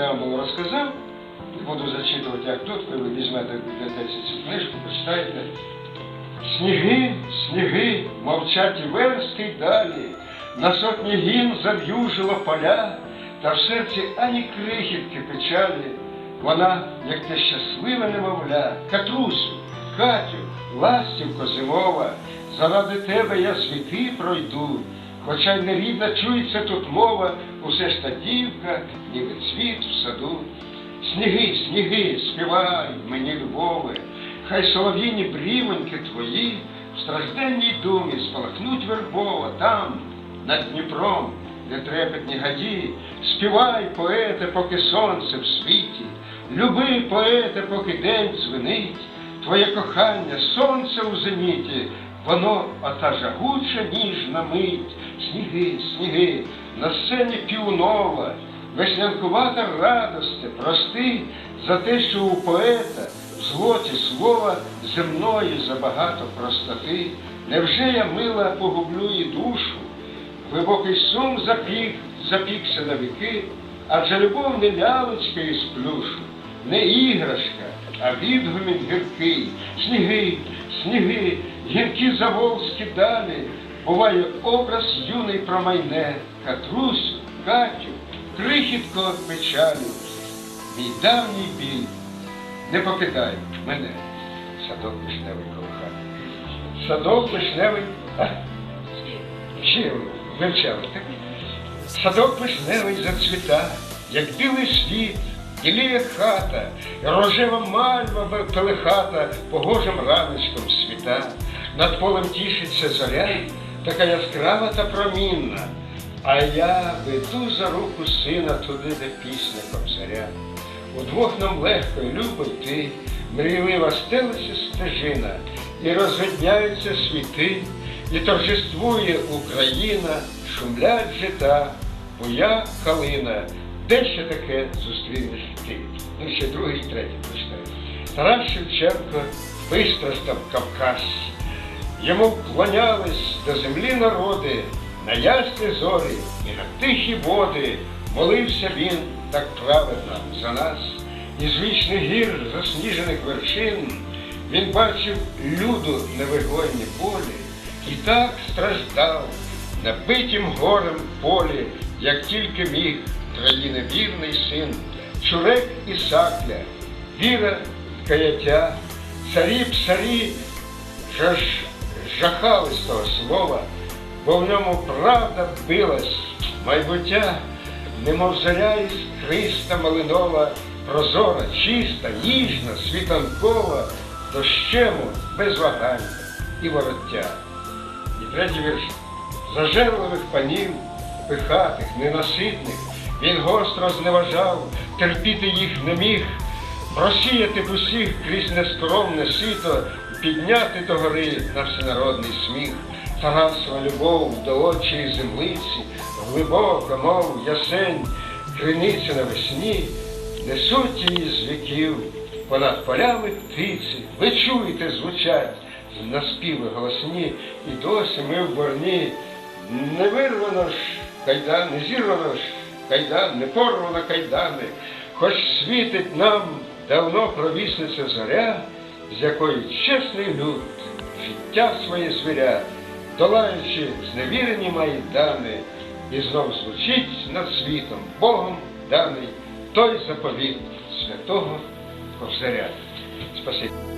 преамбулу розказав, буду зачитувати, як тут, коли ви візьмете в цю книжку, почитаєте. Сніги, сніги, мовчать і версти й далі, на сотні гін зав'южило поля, та в серці ані крихітки печалі. Вона, як те щасливе немовля, Катрусю, Катю, ластівко зимова, заради тебе я світи пройду, хоча й не рідна чується тут мова, усе ж та дівка, ніби цвіт в саду. Сніги, сніги, співай мені любове, хай солов'їні брівоньки твої в стражденній думі спалахнуть вербова там, над Дніпром, де трепетні гаді, співай, поете, поки сонце в світі, люби, поете, поки день дзвенить, твоє кохання, сонце у зеніті, воно ота жагуча ніжна мить, сніги, сніги, на сцені півнова, веснянкувата радости, прости за те, що у поета в злоті слова земної забагато простоти. Невже я мила погублю і душу? Глибокий сум запік, запікся на віки, адже любов не лялечка із плюшу, не іграшка, а відгумін гіркий. Сніги, сніги, гіркі заволзькі далі, буває образ юний промайне, Катрусю, Катю, крихітко печалю, мій давній біль, не покидай мене, садок вишневий колоханий. Садок вишневий, ще вивчали. Садок вишневий зацвіта, як білий світ, біліє хата, рожева мальва пелехата погожим раночком світа. Над полем тішиться зоря, така яскрава та промінна. А я веду за руку сина туди, де пісня кобзаря. Удвох нам легко і любо йти, мрійлива стелиться стежина, і розвидняються світи, і торжествує Україна, шумлять жита, буя калина. Де ще таке зустрінеш ти? Ну, ще другий, третій прочитаю. Тарас Шевченко вистраждав Кавказ. Йому вклонялись до землі народи, на ясні зорі і на тихі води. Молився він так праведно за нас, із вічних гір засніжених вершин. Він бачив люду невигойні полі і так страждав на битім горем полі, як тільки міг країни вірний син, Чурек і Сакля, віра, каяття, царі псарі Жаж, жахали того слова, бо в ньому правда билась, майбуття, немов заря іскриста малинова, прозора, чиста, ніжна, світанкова, дощему без вагань і вороття. І третій вірш. Зажерливих панів, пихатих, ненаситних, він гостро зневажав, терпіти їх не міг, просіяти б усіх крізь нескромне сито, підняти до гори на всенародний сміх. Тарасова любов до очі землиці, глибоко, мов ясень, криниця навесні, несуть її з віків, понад полями птиці, ви чуєте, звучать наспіви голосні, і досі ми в борні. Не вирвано ж кайдан, не зірвано ж кайдан, не порвано кайдани, хоч світить нам давно провісниця зоря, з якої чесний люд життя своє звіря, долаючи зневірені майдани, і знов звучить над світом Богом даний той заповіт святого Кобзаря. Спасибі.